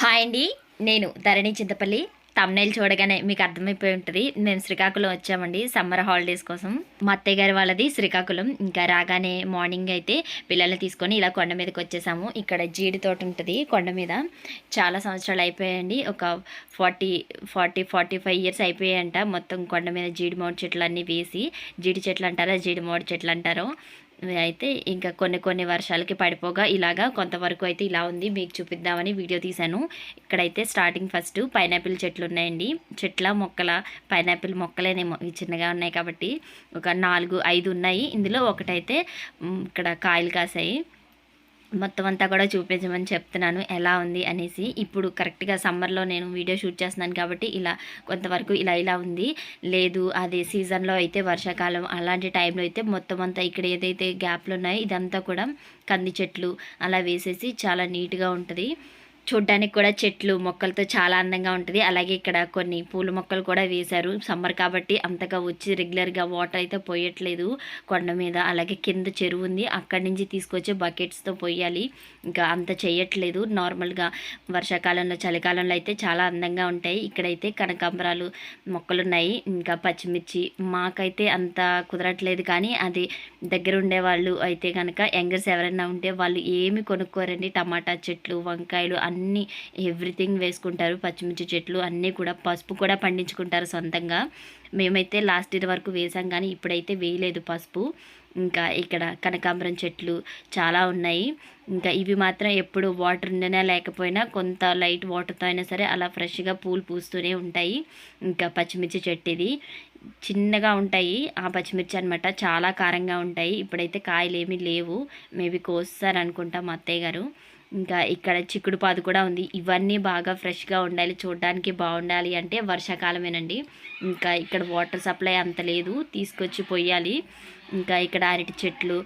Hi అండి. నేను ధరణి Chintapalli. Thumbnail చూడగానే మీకు అర్థమైపోయి ఉంటుంది. మేము శ్రీకాకుళం వచ్చామండి సమ్మర్ హాలిడేస్ కోసం. మా అత్తయ్య గారి వాళ్ళది శ్రీకాకుళం. ఇంకా రాగానే మార్నింగ్ అయితే పిల్లల్ని తీసుకొని ఇలా కొండ మీదకి వచ్చేసాము. ఇక్కడ జీడి తోట ఉంటుంది కొండ మీద. చాలా సంవత్సరాలు అయిపోయాయండి. ఒక forty forty forty five years అయిపోయాయంట. మొత్తం కొండ మీద జీడి మోడి చెట్లు అన్నీ వేసి జీడి చెట్లు అంటారా జీడి మోడి చెట్లు అంటారో. అయితే ఇంకా కొన్ని కొన్ని వర్షాలకి పడిపోగా ఇలాగా కొంతవరకు అయితే ఇలా ఉంది. మీకు చూపిద్దామని వీడియో తీశాను. ఇక్కడైతే స్టార్టింగ్ ఫస్ట్ పైనాపిల్ చెట్లు ఉన్నాయండి. చెట్ల మొక్కల పైనాపిల్ మొక్కలేనేమో ఇవి చిన్నగా ఉన్నాయి కాబట్టి ఒక నాలుగు ఐదు ఉన్నాయి. ఇందులో ఒకటైతే ఇక్కడ కాయలు కాసాయి. మొత్తం అంతా కూడా చూపించమని చెప్తున్నాను. ఎలా ఉంది అనేసి ఇప్పుడు కరెక్ట్గా సమ్మర్లో నేను వీడియో షూట్ చేస్తున్నాను కాబట్టి ఇలా కొంతవరకు ఇలా ఇలా ఉంది. లేదు అది సీజన్లో అయితే వర్షాకాలం అలాంటి టైంలో అయితే మొత్తం అంతా ఇక్కడ ఏదైతే గ్యాప్లు ఉన్నాయో ఇదంతా కూడా కంది చెట్లు అలా వేసేసి చాలా నీట్గా ఉంటుంది. చూడ్డానికి కూడా చెట్లు మొక్కలతో చాలా అందంగా ఉంటుంది. అలాగే ఇక్కడ కొన్ని పూల మొక్కలు కూడా వేశారు. సమ్మర్ కాబట్టి అంతగా వచ్చి రెగ్యులర్గా వాటర్ అయితే పోయట్లేదు కొండ మీద. అలాగే కింద చెరువు ఉంది. అక్కడి నుంచి తీసుకొచ్చి బకెట్స్తో పోయాలి ఇంకా అంత చేయట్లేదు. నార్మల్గా వర్షాకాలంలో చలికాలంలో అయితే చాలా అందంగా ఉంటాయి. ఇక్కడైతే కనకాంబరాలు మొక్కలు ఉన్నాయి ఇంకా పచ్చిమిర్చి మాకైతే అంత కుదరట్లేదు. కానీ అది దగ్గర ఉండే వాళ్ళు అయితే కనుక యంగర్స్ ఎవరైనా ఉంటే వాళ్ళు ఏమి కొనుక్కోరండి. టమాటా చెట్లు వంకాయలు అన్నీ ఎవ్రీథింగ్ వేసుకుంటారు. పచ్చిమిర్చి చెట్లు అన్నీ కూడా పసుపు కూడా పండించుకుంటారు సొంతంగా. మేమైతే లాస్ట్ ఇయర్ వరకు వేసాం కానీ ఇప్పుడైతే వేయలేదు పసుపు. ఇంకా ఇక్కడ కనకాంబరం చెట్లు చాలా ఉన్నాయి. ఇంకా ఇవి మాత్రం ఎప్పుడు వాటర్ ఉండనా లేకపోయినా కొంత లైట్ వాటర్తో అయినా సరే అలా ఫ్రెష్గా పూలు పూస్తూనే ఉంటాయి. ఇంకా పచ్చిమిర్చి చెట్టు ఇది చిన్నగా ఉంటాయి. ఆ పచ్చిమిర్చి అనమాట చాలా కారంగా ఉంటాయి. ఇప్పుడైతే కాయలు ఏమీ లేవు. మేబీ కోస్తారు అనుకుంటా మా అత్తయ్య గారు. ఇంకా ఇక్కడ చిక్కుడు పాదు కూడా ఉంది. ఇవన్నీ బాగా ఫ్రెష్గా ఉండాలి చూడడానికి బాగుండాలి అంటే వర్షాకాలమేనండి. ఇంకా ఇక్కడ వాటర్ సప్లై అంత లేదు తీసుకొచ్చి పోయాలి ఇంకా ఇక్కడ అరటి చెట్లు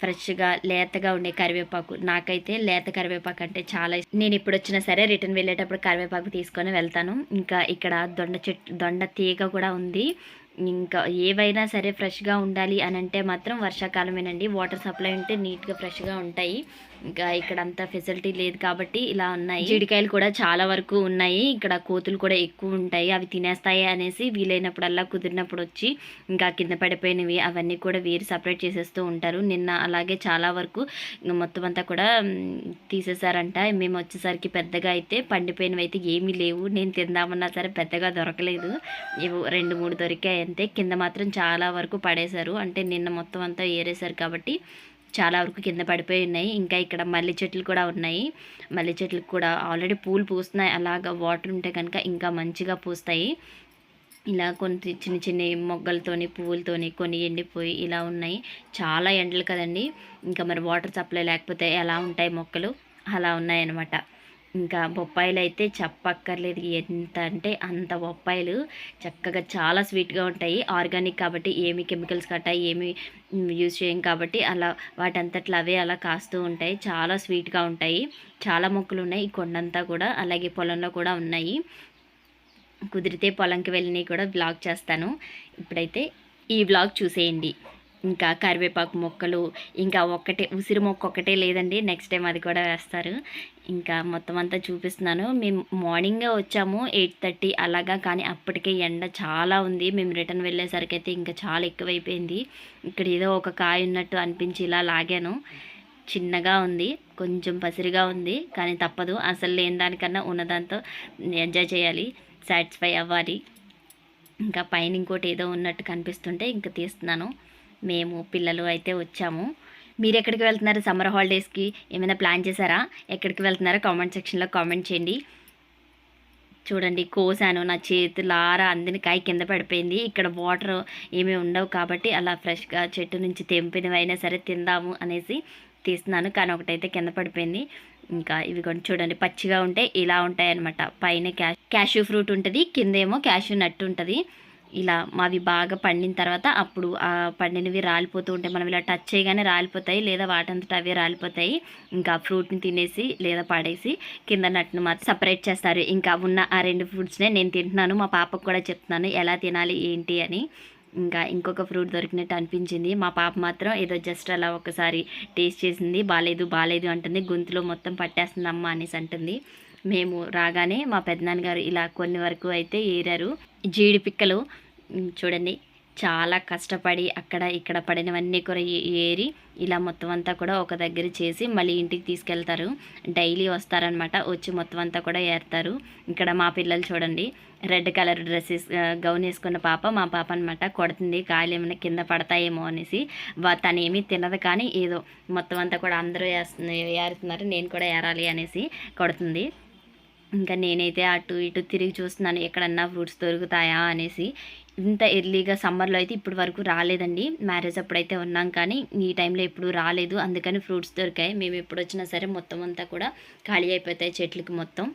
ఫ్రెష్గా లేతగా ఉండే కరివేపాకు. నాకైతే లేత కరివేపాకు అంటే చాలా ఇష్టం. నేను ఇప్పుడు వచ్చినా సరే రిటర్న్ వెళ్ళేటప్పుడు కరివేపాకు తీసుకొని వెళ్తాను. ఇంకా ఇక్కడ దొండ చెట్టు దొండ తీగ కూడా ఉంది. ఇంకా ఏవైనా సరే ఫ్రెష్గా ఉండాలి అని అంటే మాత్రం వర్షాకాలమేనండి. వాటర్ సప్లై ఉంటే నీట్గా ఫ్రెష్గా ఉంటాయి. ఇంకా ఇక్కడ అంత ఫెసిలిటీ లేదు కాబట్టి ఇలా ఉన్నాయి. జీడికాయలు కూడా చాలా వరకు ఉన్నాయి. ఇక్కడ కోతులు కూడా ఎక్కువ ఉంటాయి. అవి తినేస్తాయి అనేసి వీలైనప్పుడల్లా కుదిరినప్పుడు వచ్చి ఇంకా కింద పడిపోయినవి అవన్నీ కూడా వేరు సపరేట్ చేసేస్తూ ఉంటారు. నిన్న అలాగే చాలా వరకు మొత్తం అంతా కూడా తీసేసారంట తీసేశారంట. మేము వచ్చేసరికి పెద్దగా అయితే పండిపోయినవి అయితే ఏమీ లేవు. నేను తిందామన్నా సరే పెద్దగా దొరకలేదు. ఇవి రెండు మూడు దొరికాయి అంతే కింద మాత్రం చాలా వరకు పడేశారు. అంటే నిన్న మొత్తం అంతా ఏరేశారు కాబట్టి చాలా వరకు కింద పడిపోయి ఉన్నాయి. ఇంకా ఇక్కడ మల్లె చెట్లు కూడా ఉన్నాయి. మల్లె చెట్లకు కూడా ఆల్రెడీ పూలు పూస్తున్నాయి. అలాగా వాటర్ ఉంటే కనుక ఇంకా మంచిగా పూస్తాయి. ఇలా కొన్ని చిన్న చిన్న మొగ్గలతోని పువ్వులతోని కొన్ని ఎండిపోయి ఇలా ఉన్నాయి. చాలా ఎండలు కదండి. ఇంకా మరి వాటర్ సప్లై లేకపోతే ఎలా ఉంటాయి మొక్కలు? అలా ఉన్నాయన్నమాట. ఇంకా బొప్పాయిలు అయితే చెప్పక్కర్లేదు. ఎంత అంటే అంత బొప్పాయిలు. చక్కగా చాలా స్వీట్గా ఉంటాయి. ఆర్గానిక్ కాబట్టి ఏమి కెమికల్స్ కట్ట ఏమి యూజ్ చేయం కాబట్టి అలా వాటంతట్లో అవే అలా కాస్తూ ఉంటాయి. చాలా స్వీట్గా ఉంటాయి. చాలా మొక్కలు ఉన్నాయి. ఈ కొండంతా కూడా అలాగే పొలంలో కూడా ఉన్నాయి. కుదిరితే పొలంకి వెళ్ళినవి కూడా బ్లాగ్ చేస్తాను. ఇప్పుడైతే ఈ బ్లాగ్ చూసేయండి. ఇంకా కరివేపాకు మొక్కలు ఇంకా ఒక్కటే ఉసిరి మొక్క ఒక్కటే లేదండి. నెక్స్ట్ టైం అది కూడా వేస్తారు. ఇంకా మొత్తం అంతా చూపిస్తున్నాను. మేము మార్నింగే వచ్చాము ఎయిట్ థర్టీ అలాగా కానీ అప్పటికే ఎండ చాలా ఉంది. మేము రిటర్న్ వెళ్ళేసరికి అయితే ఇంకా చాలా ఎక్కువైపోయింది. ఇక్కడ ఏదో ఒక కాయ ఉన్నట్టు అనిపించి ఇలా లాగాను. చిన్నగా ఉంది కొంచెం పసిరిగా ఉంది కానీ తప్పదు. అసలు లేని దానికన్నా ఉన్నదాంతో ఎంజాయ్ చేయాలి సాటిస్ఫై అవ్వాలి. ఇంకా పైన ఇంకోటి ఏదో ఉన్నట్టు కనిపిస్తుంటే ఇంకా తీస్తున్నాను. మేము పిల్లలు అయితే వచ్చాము. మీరు ఎక్కడికి వెళ్తున్నారు? సమ్మర్ హాలిడేస్కి ఏమైనా ప్లాన్ చేశారా? ఎక్కడికి వెళ్తున్నారో కామెంట్ సెక్షన్లో కామెంట్ చేయండి. చూడండి కోసాను నా చేతులారా అందిన కాయ కింద పడిపోయింది. ఇక్కడ వాటర్ ఏమీ ఉండవు కాబట్టి అలా ఫ్రెష్గా చెట్టు నుంచి తెంపినవి అయినా సరే తిందాము అనేసి తీస్తున్నాను. కానీ ఒకటైతే కింద పడిపోయింది. ఇంకా ఇవి కూడా చూడండి పచ్చిగా ఉంటే ఇలా ఉంటాయి అనమాట పైన క్యాష్ క్యాష్యూ ఫ్రూట్ ఉంటుంది కిందేమో క్యాష్యూ నట్టు ఉంటుంది. ఇలా మావి బాగా పండిన తర్వాత అప్పుడు ఆ పండినవి రాలిపోతూ ఉంటాయి మనం ఇలా టచ్ చేయగానే రాలిపోతాయి లేదా వాటంతటా అవే రాలిపోతాయి. ఇంకా ఫ్రూట్ని తినేసి లేదా పడేసి కింద నట్టును మాత్రం సపరేట్ చేస్తారు. ఇంకా ఉన్న ఆ రెండు ఫ్రూట్స్నే నేను తింటున్నాను మా పాపకు కూడా చెప్తున్నాను ఎలా తినాలి ఏంటి అని. ఇంకా ఇంకొక ఫ్రూట్ దొరికినట్టు అనిపించింది. మా పాప మాత్రం ఏదో జస్ట్ అలా ఒకసారి టేస్ట్ చేసింది. బాగాలేదు బాగాలేదు అంటుంది. గొంతులో మొత్తం పట్టేస్తుంది అమ్మ అనేసి అంటుంది. మేము రాగానే మా పెద్దనాన్నగారు ఇలా కొన్ని వరకు అయితే ఏరారు. జీడి పిక్కలు చూడండి. చాలా కష్టపడి అక్కడ ఇక్కడ పడినవన్నీ కూడా ఏరి ఇలా మొత్తం అంతా కూడా ఒక దగ్గర చేసి మళ్ళీ ఇంటికి తీసుకెళ్తారు. డైలీ వస్తారనమాట వచ్చి మొత్తం అంతా కూడా ఏరుతారు. ఇక్కడ మా పిల్లలు చూడండి. రెడ్ కలర్ డ్రెస్సెస్ గౌన్ వేసుకున్న పాప మా పాప అనమాట కొడుతుంది. కాయలు ఏమైనా కింద పడతాయేమో అనేసి. వా- తను ఏమీ తినదు కానీ ఏదో మొత్తం అంతా కూడా అందరూ ఏరుతున్నారు. నేను కూడా ఏరాలి అనేసి కొడుతుంది. ఇంకా నేనైతే అటు ఇటు తిరిగి చూస్తున్నాను. ఎక్కడన్నా ఫ్రూట్స్ దొరుకుతాయా అనేసి. ఇంత ఎర్లీగా సమ్మర్లో అయితే ఇప్పటి వరకు రాలేదండి. మ్యారేజ్ అప్పుడైతే ఉన్నాం కానీ ఈ టైంలో ఎప్పుడు రాలేదు. అందుకని ఫ్రూట్స్ దొరికాయి. మేము ఎప్పుడు వచ్చినా సరే మొత్తం అంతా కూడా ఖాళీ అయిపోతాయి చెట్లకి మొత్తం.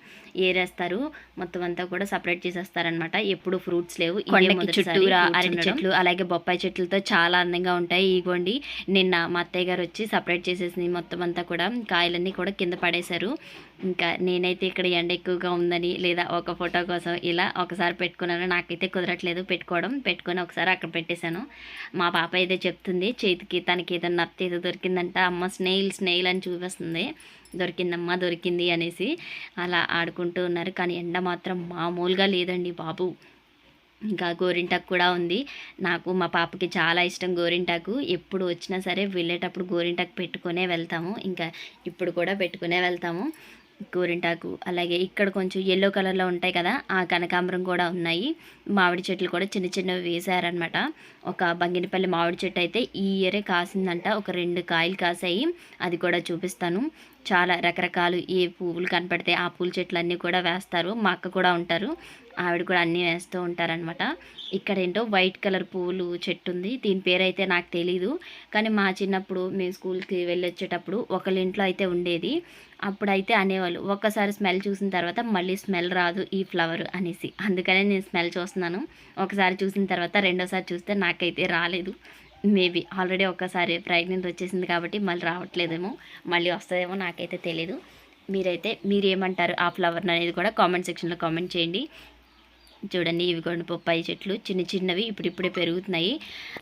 ఏరేస్తారు. మొత్తం అంతా కూడా సపరేట్ చేసేస్తారనమాట ఎప్పుడు ఫ్రూట్స్ లేవు. చుట్టూరా అరటి. చెట్లు, అలాగే బొప్పాయి చెట్లతో చాలా అందంగా ఉంటాయి. ఇగోండి నిన్న మా అత్తయ్య గారు వచ్చి సపరేట్ చేసేసింది మొత్తం అంతా కూడా. కాయలన్నీ కూడా కింద పడేశారు. ఇంకా నేనైతే ఇక్కడ ఎండ ఎక్కువగా ఉందని లేదా ఒక ఫోటో కోసం ఇలా ఒకసారి పెట్టుకున్నాను. నాకైతే కుదరట్లేదు పెట్టుకోవడం. పెట్టుకొని ఒకసారి అక్కడ పెట్టేశాను. మా పాప అయితే చెప్తుంది చేతికి తనకి ఏదో నత్త ఏదో దొరికిందంట. అమ్మ స్నేయిల్ స్నేయిల్ అని చూపిస్తుంది. దొరికిందమ్మా దొరికింది అనేసి అలా ఆడుకుంటూ ఉన్నారు. కానీ ఎండ మాత్రం మామూలుగా లేదండి బాబు. ఇంకా గోరింటాకు కూడా ఉంది. నాకు మా పాపకి చాలా ఇష్టం గోరింటాకు. ఎప్పుడు వచ్చినా సరే వెళ్ళేటప్పుడు గోరింటాకు పెట్టుకునే వెళ్తాము. ఇంకా ఇప్పుడు కూడా పెట్టుకునే వెళ్తాము. గోరింటాకు అలాగే ఇక్కడ కొంచెం ఎల్లో కలర్లో ఉంటాయి కదా ఆ కనకాంబరం కూడా ఉన్నాయి. మామిడి చెట్లు కూడా చిన్న చిన్నవి వేసారనమాట ఒక బంగినపల్లి మామిడి చెట్టు అయితే ఈ ఇయరే కాసిందంట. ఒక రెండు కాయలు కాసాయి. అది కూడా చూపిస్తాను. చాలా రకరకాలు ఏ పువ్వులు కనపడితే ఆ పూల చెట్లు అన్నీ కూడా వేస్తారు. మా అక్క కూడా ఉంటారు. ఆవిడ కూడా అన్నీ వేస్తూ ఉంటారనమాట ఇక్కడ ఏంటో వైట్ కలర్ పువ్వులు చెట్టు ఉంది. దీని పేరు అయితే నాకు తెలీదు. కానీ మా చిన్నప్పుడు మేము స్కూల్కి వెళ్ళి వచ్చేటప్పుడు ఒకళ్ళ ఇంట్లో అయితే ఉండేది. అప్పుడైతే అనేవాళ్ళు ఒక్కసారి స్మెల్ చూసిన తర్వాత మళ్ళీ స్మెల్ రాదు ఈ ఫ్లవర్ అనేసి. అందుకనే నేను స్మెల్ చూస్తున్నాను. ఒకసారి చూసిన తర్వాత రెండోసారి చూస్తే నాకైతే రాలేదు. మేబీ ఆల్రెడీ ఒక్కసారి ప్రెగ్నెంట్ వచ్చేసింది కాబట్టి మళ్ళీ రావట్లేదేమో మళ్ళీ వస్తుందేమో నాకైతే తెలీదు. మీరైతే మీరేమంటారు ఆ ఫ్లవర్ అనేది కూడా కామెంట్ సెక్షన్లో కామెంట్ చేయండి. చూడండి ఇవి కొన్ని బొప్పాయి చెట్లు. చిన్న చిన్నవి ఇప్పుడిప్పుడే పెరుగుతున్నాయి.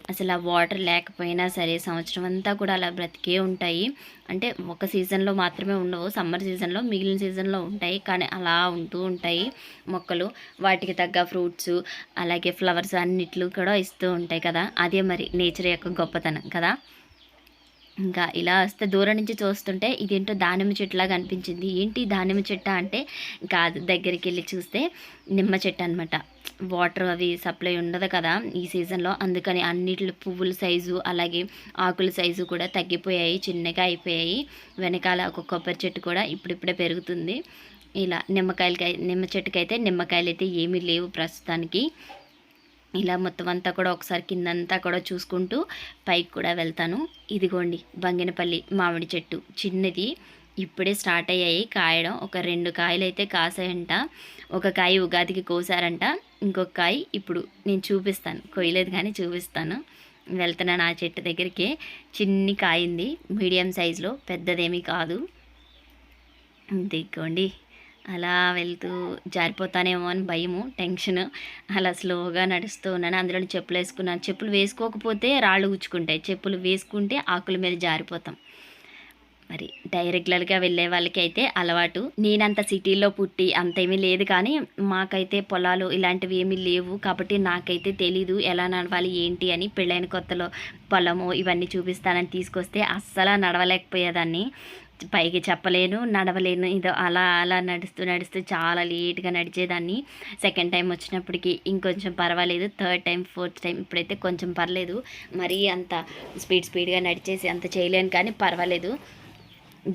అసలు ఆ వాటర్ లేకపోయినా సరే సంవత్సరం అంతా కూడా అలా బ్రతికే ఉంటాయి. అంటే ఒక సీజన్లో మాత్రమే ఉండవు సమ్మర్ సీజన్లో మిగిలిన సీజన్లో ఉంటాయి. కానీ అలా ఉంటూ ఉంటాయి మొక్కలు. వాటికి తగ్గ ఫ్రూట్స్ అలాగే ఫ్లవర్స్ అన్నిట్లు కూడా ఇస్తూ ఉంటాయి కదా. అదే మరి నేచర్ యొక్క గొప్పతనం కదా. ఇంకా ఇలా వస్తే దూరం నుంచి చూస్తుంటే ఇదేంటో దానిమ్మ చెట్టులాగా అనిపించింది. ఏంటి దానిమ్మ చెట్టు అంటే? కాదు దగ్గరికి వెళ్ళి చూస్తే నిమ్మ చెట్టు అనమాట వాటర్ అవి సప్లై ఉండదు కదా ఈ సీజన్లో. అందుకని అన్నిటిలో పువ్వుల సైజు అలాగే ఆకుల సైజు కూడా తగ్గిపోయాయి చిన్నగా అయిపోయాయి. వెనకాల ఒక కొబ్బరి చెట్టు కూడా ఇప్పుడిప్పుడే పెరుగుతుంది. ఇలా నిమ్మకాయలకి నిమ్మ చెట్టుకైతే నిమ్మకాయలు అయితే ఏమీ లేవు ప్రస్తుతానికి. ఇలా మొత్తం అంతా కూడా ఒకసారి కిందంతా కూడా చూసుకుంటూ పైకి కూడా వెళ్తాను. ఇదిగోండి బంగినపల్లి మామిడి చెట్టు. చిన్నది ఇప్పుడే స్టార్ట్ అయ్యాయి కాయడం. ఒక రెండు కాయలు అయితే కాసాయంట. ఒక కాయ ఉగాదికి కోసారంట. ఇంకొక కాయ ఇప్పుడు నేను చూపిస్తాను. కొయ్యలేదు కానీ చూపిస్తాను. వెళ్తున్నాను ఆ చెట్టు దగ్గరికి. చిన్ని కాయింది మీడియం సైజులో పెద్దదేమీ కాదు. దిక్కోండి అలా వెళ్తూ జారిపోతానేమో అని భయము టెన్షన్. అలా స్లోగా నడుస్తూ ఉన్నాను. అందులో చెప్పులు వేసుకున్నాను. చెప్పులు వేసుకోకపోతే రాళ్ళు గుచ్చుకుంటాయి. చెప్పులు వేసుకుంటే ఆకుల మీద జారిపోతాం. మరి డైరెక్ట్గా వెళ్ళే వాళ్ళకి అయితే అలవాటు. నేనంత సిటీలో పుట్టి అంతేమీ లేదు కానీ మాకైతే పొలాలు ఇలాంటివి ఏమీ లేవు కాబట్టి నాకైతే తెలీదు. ఎలా నడవాలి ఏంటి అని పెళ్ళైన కొత్తలో పొలము ఇవన్నీ చూపిస్తానని తీసుకొస్తే అస్సలు నడవలేకపోయేదాన్ని. పైకి చెప్పలేను నడవలేను. ఇదో అలా అలా నడుస్తూ నడుస్తూ చాలా లేట్గా నడిచేదాన్ని. సెకండ్ టైం వచ్చినప్పటికి ఇంకొంచెం పర్వాలేదు. థర్డ్ టైం ఫోర్త్ టైం ఇప్పుడైతే కొంచెం పర్లేదు. మరీ అంత స్పీడ్ స్పీడ్గా నడిచేసి అంత చేయలేను కానీ పర్వాలేదు.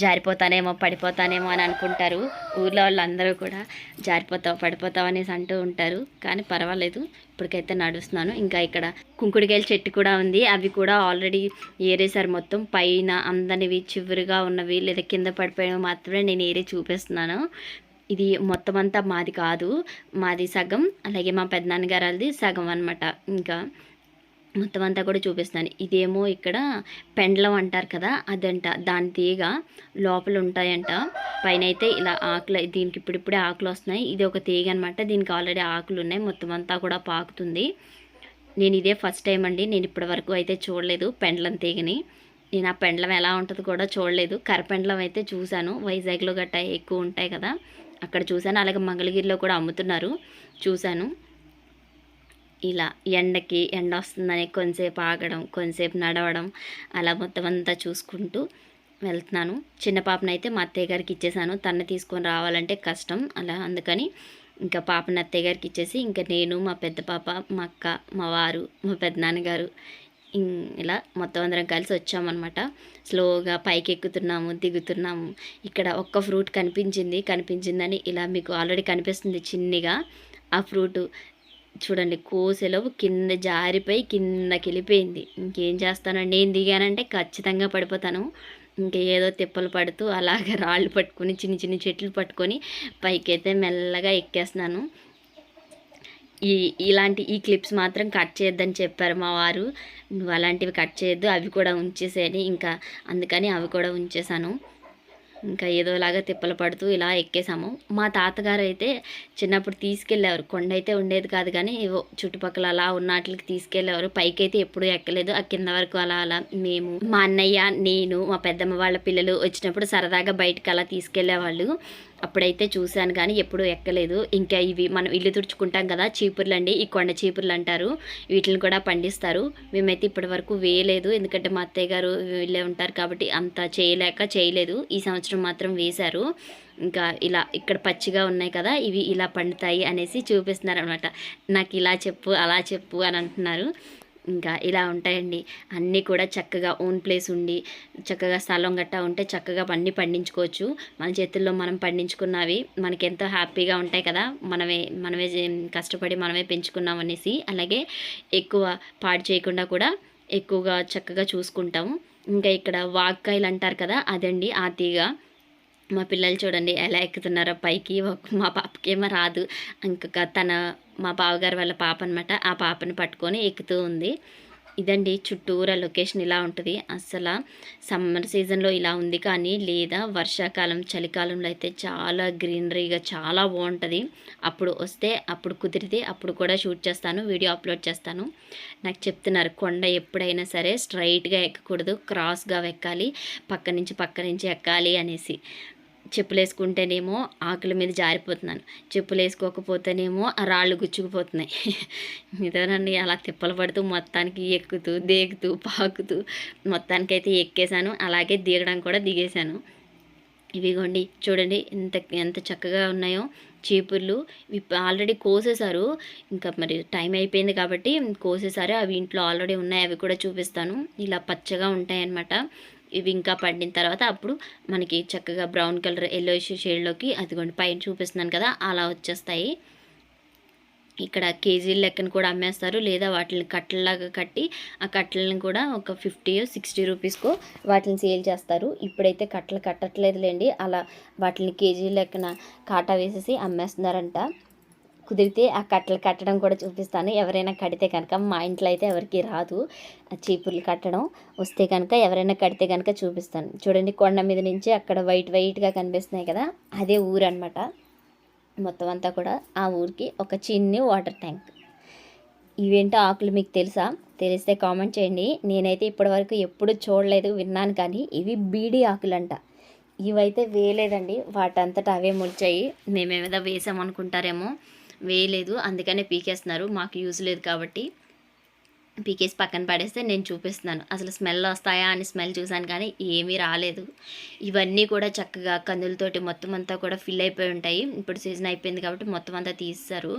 జారిపోతానేమో పడిపోతానేమో అని అనుకుంటారు. ఊర్లో వాళ్ళందరూ కూడా జారిపోతావు పడిపోతావు అనేసి అంటూ ఉంటారు. కానీ పర్వాలేదు ఇప్పటికైతే నడుస్తున్నాను. ఇంకా ఇక్కడ కుంకుడికాయల చెట్టు కూడా ఉంది. అవి కూడా ఆల్రెడీ ఏరేసారు మొత్తం. పైన అందనివి చివరిగా ఉన్నవి లేదా కింద పడిపోయినవి మాత్రమే నేను ఏరే చూపిస్తున్నాను. ఇది మొత్తం అంతా మాది కాదు. మాది సగం అలాగే మా పెద్దనాన్నగారిది సగం అనమాట ఇంకా మొత్తం అంతా కూడా చూపిస్తాను ఇదేమో ఇక్కడ పెండలం అంటారు కదా అదంట. దాని తీగ లోపల ఉంటాయంట పైన అయితే ఇలా ఆకులు దీనికి ఇప్పుడిప్పుడే ఆకులు వస్తున్నాయి. ఇది ఒక తీగ అనమాట దీనికి ఆల్రెడీ ఆకులు ఉన్నాయి మొత్తం అంతా కూడా పాకుతుంది. నేను ఇదే ఫస్ట్ టైం అండి. నేను ఇప్పటి వరకు అయితే చూడలేదు పెండ్లం తీగని. నేను ఆ పెండలం ఎలా ఉంటుందో కూడా చూడలేదు. కరపెండ్లం అయితే చూశాను. వైజాగ్లో గట్టా ఎక్కువ ఉంటాయి కదా. అక్కడ చూశాను. అలాగే మంగళగిరిలో కూడా అమ్ముతున్నారు. చూశాను. ఇలా ఎండకి ఎండ వస్తుందని కొంతసేపు ఆగడం కొంతసేపు నడవడం అలా మొత్తం అంతా చూసుకుంటూ వెళ్తున్నాను. చిన్న పాపనైతే మా అత్తయ్య గారికి ఇచ్చేసాను. తను తీసుకొని రావాలంటే కష్టం. అలా అందుకని ఇంకా పాపని అత్తయ్య గారికి ఇచ్చేసి ఇంకా నేను మా పెద్ద పాప మా అక్క మా వారు మా పెద్ద నాన్నగారు ఇలా మొత్తం అందరం కలిసి వచ్చామన్నమాట. స్లోగా పైకి ఎక్కుతున్నాము దిగుతున్నాము. ఇక్కడ ఒక్క ఫ్రూట్ కనిపించింది కనిపించిందని ఇలా మీకు ఆల్రెడీ కనిపిస్తుంది చిన్నగా. ఆ ఫ్రూట్ చూడండి కోసెలవు కింద జారిపోయి కిందకి వెళ్ళిపోయింది. ఇంకేం చేస్తానండి? నేను దిగానంటే ఖచ్చితంగా పడిపోతాను. ఇంకా ఏదో తిప్పలు పడుతూ అలాగే రాళ్ళు పట్టుకొని చిన్న చిన్న చెట్లు పట్టుకొని పైకైతే మెల్లగా ఎక్కేస్తున్నాను. ఈ ఇలాంటి ఈ క్లిప్స్ మాత్రం కట్ చేయొద్దని చెప్పారు మా వారు. నువ్వు అలాంటివి కట్ చేయొద్దు అవి కూడా ఉంచేసేయని. ఇంకా అందుకని అవి కూడా ఉంచేసాను ఇంకా ఏదోలాగా తిప్పలు పడుతూ ఇలా ఎక్కేసాము. మా తాతగారు అయితే చిన్నప్పుడు తీసుకెళ్ళేవారు. కొండ అయితే ఉండేది కాదు కానీ ఏవో చుట్టుపక్కల అలా ఉన్న వాటికి తీసుకెళ్ళేవారు. పైకి అయితే ఎప్పుడూ ఎక్కలేదు. ఆ కింద వరకు అలా అలా మేము మా అన్నయ్య నేను మా పెద్దమ్మ వాళ్ళ పిల్లలు వచ్చినప్పుడు సరదాగా బయటకు అలా తీసుకెళ్ళేవాళ్ళు. అప్పుడైతే చూశాను కానీ ఎప్పుడూ ఎక్కలేదు. ఇంకా ఇవి మనం ఇల్లు తుడుచుకుంటాం కదా చీపుర్లు అండి ఈ కొండ చీపుర్లు అంటారు వీటిని కూడా పండిస్తారు. మేమైతే ఇప్పటి వరకు వేయలేదు. ఎందుకంటే మా అత్తయ్య గారు వీళ్ళే ఉంటారు కాబట్టి అంత చేయలేక చేయలేదు. ఈ సంవత్సరం మాత్రం వేశారు. ఇంకా ఇలా ఇక్కడ పచ్చిగా ఉన్నాయి కదా ఇవి ఇలా పండుతాయి అనేసి చూపిస్తున్నారు అనమాట నాకు ఇలా చెప్పు అలా చెప్పు అని అంటున్నారు. ఇంకా ఇలా ఉంటాయండి. అన్నీ కూడా చక్కగా ఓన్ ప్లేస్ ఉండి చక్కగా స్థలం గట్టా ఉంటే చక్కగా అన్నీ పండించుకోవచ్చు. మన చేతుల్లో మనం పండించుకున్నవి మనకి ఎంతో హ్యాపీగా ఉంటాయి కదా. మనమే మనమే కష్టపడి మనమే పెంచుకున్నాం అనేసి. అలాగే ఎక్కువ పాడు చేయకుండా కూడా ఎక్కువగా చక్కగా చూసుకుంటాము. ఇంకా ఇక్కడ వాక్కాయలు అంటారు కదా అదండి ఆ తీగ మా పిల్లలు చూడండి ఎలా ఎక్కుతున్నారో. పైకి మా పాపకేమో రాదు. ఇంకొక తన మా బావగారు వాళ్ళ పాప అనమాట ఆ పాపని పట్టుకొని ఎక్కుతూ ఉంది. ఇదండి చుట్టూరా లొకేషన్ ఇలా ఉంటుంది. అసలు సమ్మర్ సీజన్లో ఇలా ఉంది కానీ లేదా వర్షాకాలం చలికాలంలో అయితే చాలా గ్రీనరీగా చాలా బాగుంటుంది. అప్పుడు వస్తే అప్పుడు కుదిరితే అప్పుడు కూడా షూట్ చేస్తాను వీడియో అప్లోడ్ చేస్తాను. నాకు చెప్తున్నారు కొండ ఎప్పుడైనా సరే స్ట్రైట్గా ఎక్కకూడదు క్రాస్గా ఎక్కాలి పక్క నుంచి పక్క నుంచి ఎక్కాలి అనేసి. చెప్పులు వేసుకుంటేనేమో ఆకుల మీద జారిపోతున్నాను. చెప్పులు వేసుకోకపోతేనేమో ఆ రాళ్ళు గుచ్చుకుపోతున్నాయి. ఇదేనండి అలా తిప్పలు పడుతూ మొత్తానికి ఎక్కుతూ దేగుతూ పాకుతూ మొత్తానికైతే ఎక్కేశాను. అలాగే దిగడం కూడా దిగేశాను. ఇవిగోండి చూడండి ఎంత ఎంత చక్కగా ఉన్నాయో చీపుర్లు. ఇవి ఆల్రెడీ కోసేశారు. ఇంకా మరి టైం అయిపోయింది కాబట్టి కోసేశారు. అవి ఇంట్లో ఆల్రెడీ ఉన్నాయి. అవి కూడా చూపిస్తాను. ఇలా పచ్చగా ఉంటాయన్నమాట. ఇవి ఇంకా పండిన తర్వాత అప్పుడు మనకి చక్కగా బ్రౌన్ కలర్ ఎల్లో షేడ్లోకి అదిగోండి పైన చూపిస్తున్నాను కదా అలా వచ్చేస్తాయి. ఇక్కడ కేజీల లెక్కన కూడా అమ్మేస్తారు. లేదా వాటిని కట్టలాగా కట్టి ఆ కట్టలను కూడా ఒక ఫిఫ్టీ సిక్స్టీ రూపీస్కో వాటిని సేల్ చేస్తారు. ఇప్పుడైతే కట్టలు కట్టట్లేదులేండి. అలా వాటిని కేజీ లెక్కన కాటా వేసేసి అమ్మేస్తున్నారంట. కుదిరితే ఆ కట్టలు కట్టడం కూడా చూపిస్తాను. ఎవరైనా కడితే కనుక మా ఇంట్లో అయితే ఎవరికి రాదు ఆ చీపుర్లు కట్టడం. వస్తే కనుక ఎవరైనా కడితే కనుక చూపిస్తాను. చూడండి కొండ మీద నుంచి అక్కడ వైట్ వైట్గా కనిపిస్తున్నాయి కదా అదే ఊరు అనమాట మొత్తం అంతా కూడా ఆ ఊరికి ఒక చిన్ని వాటర్ ట్యాంక్. ఇవేంటో ఆకులు మీకు తెలుసా? తెలిస్తే కామెంట్ చేయండి. నేనైతే ఇప్పటివరకు ఎప్పుడు చూడలేదు విన్నాను కానీ ఇవి బీడి ఆకులంట. ఇవైతే వేయలేదండి. వాటంతటా అవే మొలిచాయి మేమేదో వేసామనుకుంటారేమో. వేయలేదు. అందుకనే పీకేస్తున్నారు. మాకు యూజ్ లేదు కాబట్టి పీకేసి పక్కన పడేస్తే నేను చూపిస్తున్నాను. అసలు స్మెల్ వస్తాయా అని స్మెల్ చూశాను కానీ ఏమీ రాలేదు. ఇవన్నీ కూడా చక్కగా కందులతోటి మొత్తం అంతా కూడా ఫిల్ అయిపోయి ఉంటాయి. ఇప్పుడు సీజన్ అయిపోయింది కాబట్టి మొత్తం అంతా తీస్తారు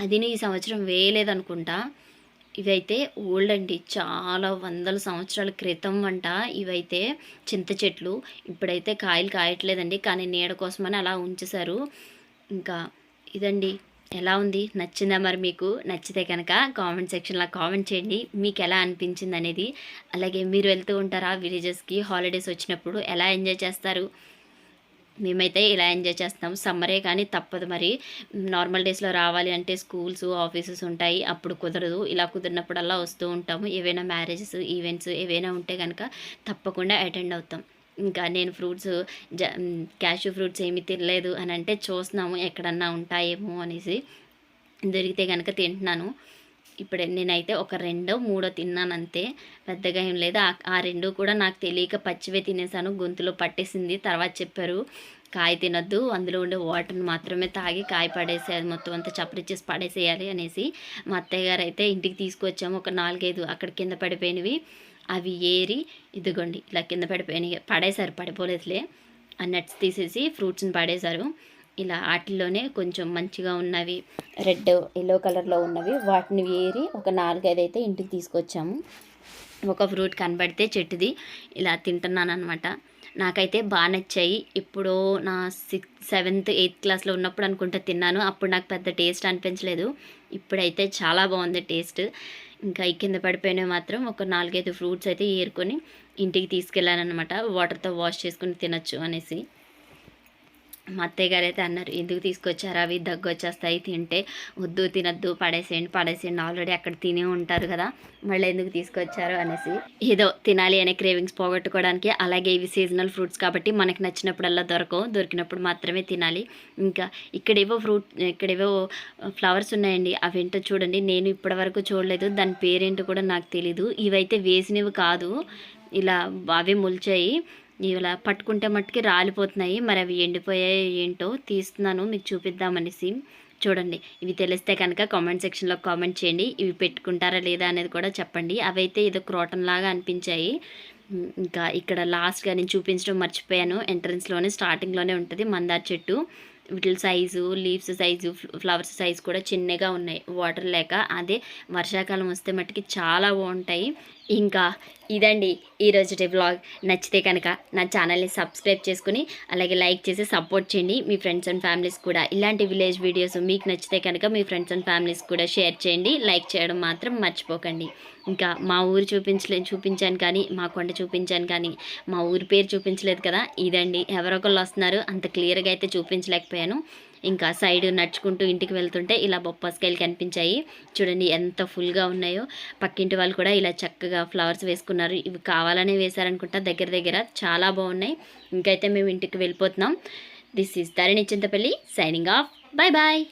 అది ఈ సంవత్సరం వేయలేదు అనుకుంటా. ఇవైతే ఓల్డ్ అండి. చాలా వందల సంవత్సరాల క్రితం వంట ఇవైతే చింత చెట్లు. ఇప్పుడైతే కాయలు కాయట్లేదండి. కానీ నీడ కోసమని అలా ఉంచేశారు. ఇంకా ఇదండి. ఎలా ఉంది? నచ్చిందా మరి మీకు? నచ్చితే కనుక కామెంట్ సెక్షన్లో కామెంట్ చేయండి. మీకు ఎలా అనిపించింది అనేది. అలాగే మీరు వెళ్తూ ఉంటారా విలేజెస్కి? హాలిడేస్ వచ్చినప్పుడు ఎలా ఎంజాయ్ చేస్తారు? మేమైతే ఇలా ఎంజాయ్ చేస్తాం. సమ్మరే కానీ తప్పదు మరి. నార్మల్ డేస్లో రావాలి అంటే స్కూల్స్ ఆఫీసెస్ ఉంటాయి. అప్పుడు కుదరదు. ఇలా కుదిరినప్పుడల్లా వస్తూ ఉంటాము. ఏవైనా మ్యారేజెస్ ఈవెంట్స్ ఏవైనా ఉంటే కనుక తప్పకుండా అటెండ్ అవుతాం. ఇంకా నేను ఫ్రూట్స్ జ క్యాషూ ఫ్రూట్స్ ఏమి తినలేదు అని అంటే చూస్తున్నాము ఎక్కడన్నా ఉంటాయేమో అనేసి దొరికితే కనుక తింటున్నాను. ఇప్పుడు నేనైతే ఒక రెండో మూడో తిన్నాను అంతే పెద్దగా ఏం లేదు. ఆ- ఆ రెండు కూడా నాకు తెలియక పచ్చివే తినేసాను. గొంతులో పట్టేసింది. తర్వాత చెప్పారు కాయ తినొద్దు. అందులో ఉండే వాటర్ని మాత్రమే తాగి కాయ పడేసేయాలి. మొత్తం అంతా చప్పరిచ్చేసి పడేసేయాలి అనేసి మా అత్తయ్య గారు అయితే ఇంటికి తీసుకొచ్చాము. ఒక నాలుగైదు అక్కడ కింద పడిపోయినవి. అవి ఏరి ఇదిగోండి ఇలా కింద పడిపోయినాయి పడేశారు పడిపోలేదులే ఆ నట్స్ తీసేసి ఫ్రూట్స్ని పడేశారు. ఇలా వాటిల్లోనే కొంచెం మంచిగా ఉన్నవి రెడ్ ఎల్లో కలర్లో ఉన్నవి వాటిని ఏరి ఒక నాలుగైదు అయితే ఇంటికి తీసుకొచ్చాము. ఒక ఫ్రూట్ కనబడితే చెట్టుది. ఇలా తింటున్నాను అనమాట నాకైతే బాగా నచ్చాయి. ఇప్పుడు నా సిక్స్త్ సెవెంత్ ఎయిత్ క్లాస్లో ఉన్నప్పుడు అనుకుంటా తిన్నాను. అప్పుడు నాకు పెద్ద టేస్ట్ అనిపించలేదు. ఇప్పుడైతే చాలా బాగుంది టేస్ట్. ఇంకా ఈ కింద పడిపోయినవి మాత్రం ఒక నాలుగైదు ఫ్రూట్స్ అయితే ఏరుకొని ఇంటికి తీసుకెళ్ళానమాట వాటర్తో వాష్ చేసుకుని తినొచ్చు అనేసి. మా అత్తయ్య గారు అయితే అన్నారు ఎందుకు తీసుకొచ్చారు? అవి దగ్గు వచ్చేస్తాయి తింటే వద్దు తినద్దు పడేసేయండి పడేసేయండి ఆల్రెడీ అక్కడ తినే ఉంటారు కదా మళ్ళీ ఎందుకు తీసుకొచ్చారు? అనేసి ఏదో తినాలి అనే క్రేవింగ్స్ పోగొట్టుకోవడానికి అలాగే ఇవి సీజనల్ ఫ్రూట్స్ కాబట్టి మనకి నచ్చినప్పుడల్లా దొరకవు దొరికినప్పుడు మాత్రమే తినాలి. ఇంకా ఇక్కడేవో ఫ్రూట్ ఇక్కడేవో ఫ్లవర్స్ ఉన్నాయండి అవి ఏంటో చూడండి నేను ఇప్పటివరకు చూడలేదు దాని పేరేంటో కూడా నాకు తెలీదు. ఇవైతే వేసినవి కాదు ఇలా అవే మొలిచాయి. ఇలా పట్టుకుంటే మట్టుకి రాలిపోతున్నాయి. మరి అవి ఎండిపోయాయి ఏంటో తీస్తున్నాను. మీకు చూపిద్దామనేసి చూడండి. ఇవి తెలిస్తే కనుక కామెంట్ సెక్షన్లో కామెంట్ చేయండి. ఇవి పెట్టుకుంటారా లేదా అనేది కూడా చెప్పండి. అవైతే ఏదో క్రోటన్ లాగా అనిపించాయి ఇంకా ఇక్కడ లాస్ట్గా నేను చూపించడం మర్చిపోయాను. ఎంట్రన్స్లోనే స్టార్టింగ్లోనే ఉంటుంది మందార్ చెట్టు. వీటి size leaves size flowers size కూడా చిన్నగా ఉన్నాయి. వాటర్ లేక అదే వర్షాకాలం వస్తే మట్టుకి చాలా బాగుంటాయి. ఇంకా ఇదండి ఈరోజుటి బ్లాగ్ నచ్చితే కనుక నా ఛానల్ని సబ్స్క్రైబ్ చేసుకుని అలాగే లైక్ చేసి సపోర్ట్ చేయండి. మీ ఫ్రెండ్స్ అండ్ ఫ్యామిలీస్ కూడా. ఇలాంటి విలేజ్ వీడియోస్ మీకు నచ్చితే కనుక మీ ఫ్రెండ్స్ అండ్ ఫ్యామిలీస్ కూడా షేర్ చేయండి. లైక్ చేయడం మాత్రం మర్చిపోకండి. ఇంకా మా ఊరు చూపించలే చూపించాను కానీ మా కొండ చూపించాను కానీ మా ఊరి పేరు చూపించలేదు కదా. ఇదండి ఎవరొకళ్ళు వస్తున్నారు. అంత క్లియర్గా అయితే చూపించలేకపోయాను. ఇంకా సైడ్ నడుచుకుంటూ ఇంటికి వెళ్తుంటే ఇలా బొప్పాస్కాయలు కనిపించాయి. చూడండి ఎంత ఫుల్గా ఉన్నాయో. పక్కింటి వాళ్ళు కూడా ఇలా చక్కగా ఫ్లవర్స్ వేసుకున్నారు. ఇవి కావాలనే వేశారనుకుంటా దగ్గర దగ్గర. చాలా బాగున్నాయి. ఇంకైతే మేము ఇంటికి వెళ్ళిపోతున్నాం. This is Dharani Chintapalli signing off. Bye bye